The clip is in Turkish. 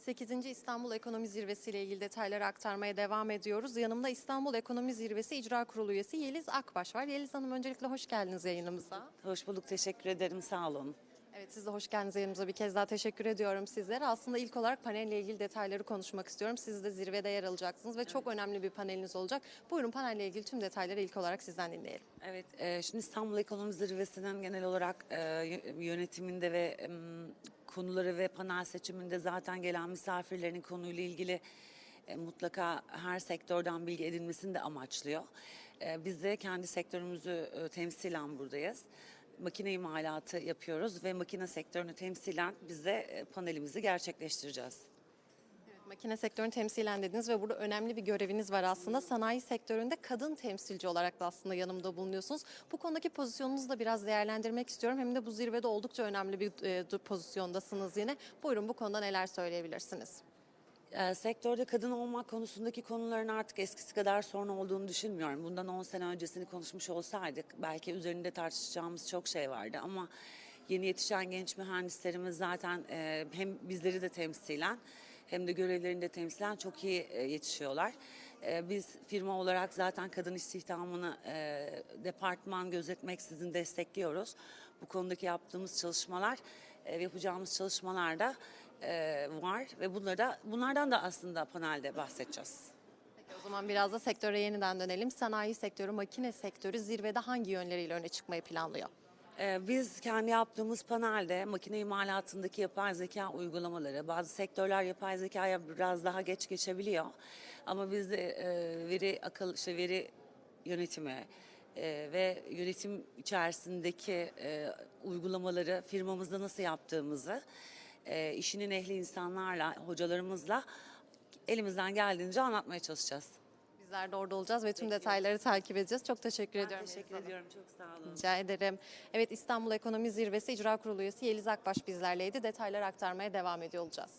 8. İstanbul Ekonomi Zirvesi ile ilgili detayları aktarmaya devam ediyoruz. Yanımda İstanbul Ekonomi Zirvesi İcra Kurulu üyesi Yeliz Akbaş var. Yeliz Hanım öncelikle hoş geldiniz yayınımıza. Hoş bulduk, teşekkür ederim. Sağ olun. Evet siz de hoş geldiniz yayınımıza. Bir kez daha teşekkür ediyorum sizlere. Aslında ilk olarak panelle ilgili detayları konuşmak istiyorum. Siz de zirvede yer alacaksınız ve çok önemli bir paneliniz olacak. Buyurun panelle ilgili tüm detayları ilk olarak sizden dinleyelim. Evet, e, şimdi İstanbul Ekonomi Zirvesi'nin genel olarak e, yö- yönetiminde ve em, konuları ve panel seçiminde zaten gelen misafirlerin konuyla ilgili e, mutlaka her sektörden bilgi edinmesini de amaçlıyor. E, biz de kendi sektörümüzü e, temsilen buradayız. Makine imalatı yapıyoruz ve makine sektörünü temsilen biz de e, panelimizi gerçekleştireceğiz. Evet, makine sektörünü temsilen dediniz ve burada önemli bir göreviniz var aslında. Sanayi sektöründe kadın temsilci olarak da aslında yanımda bulunuyorsunuz. Bu konudaki pozisyonunuzu da biraz değerlendirmek istiyorum. Hem de bu zirvede oldukça önemli bir e, pozisyondasınız yine. Buyurun bu konuda neler söyleyebilirsiniz? E, sektörde kadın olmak konusundaki konuların artık eskisi kadar sorun olduğunu düşünmüyorum. Bundan 10 sene öncesini konuşmuş olsaydık belki üzerinde tartışacağımız çok şey vardı ama yeni yetişen genç mühendislerimiz zaten e, hem bizleri de temsilen hem de görevlerini de temsilen çok iyi e, yetişiyorlar. E, biz firma olarak zaten kadın istihdamını e, departman gözetmeksizin destekliyoruz. Bu konudaki yaptığımız çalışmalar, e, yapacağımız çalışmalar da e, var ve bunları da, bunlardan da aslında panelde bahsedeceğiz. Peki o zaman biraz da sektöre yeniden dönelim. Sanayi sektörü, makine sektörü zirvede hangi yönleriyle öne çıkmayı planlıyor? Ee, Biz kendi yaptığımız panelde makine imalatındaki yapay zeka uygulamaları, bazı sektörler yapay zekaya biraz daha geç geçebiliyor. Ama biz de e, veri akıl, işte veri yönetimi e, ve yönetim içerisindeki e, uygulamaları firmamızda nasıl yaptığımızı e, işinin ehli insanlarla, hocalarımızla elimizden geldiğince anlatmaya çalışacağız. Bizler de orada olacağız ve tüm detayları takip edeceğiz. Çok teşekkür Ben ediyorum. teşekkür Yeliz ediyorum. Çok sağ olun. Rica ederim. Evet İstanbul Ekonomi Zirvesi İcra Kurulu üyesi Yeliz Akbaş bizlerleydi. Detayları aktarmaya devam ediyor olacağız.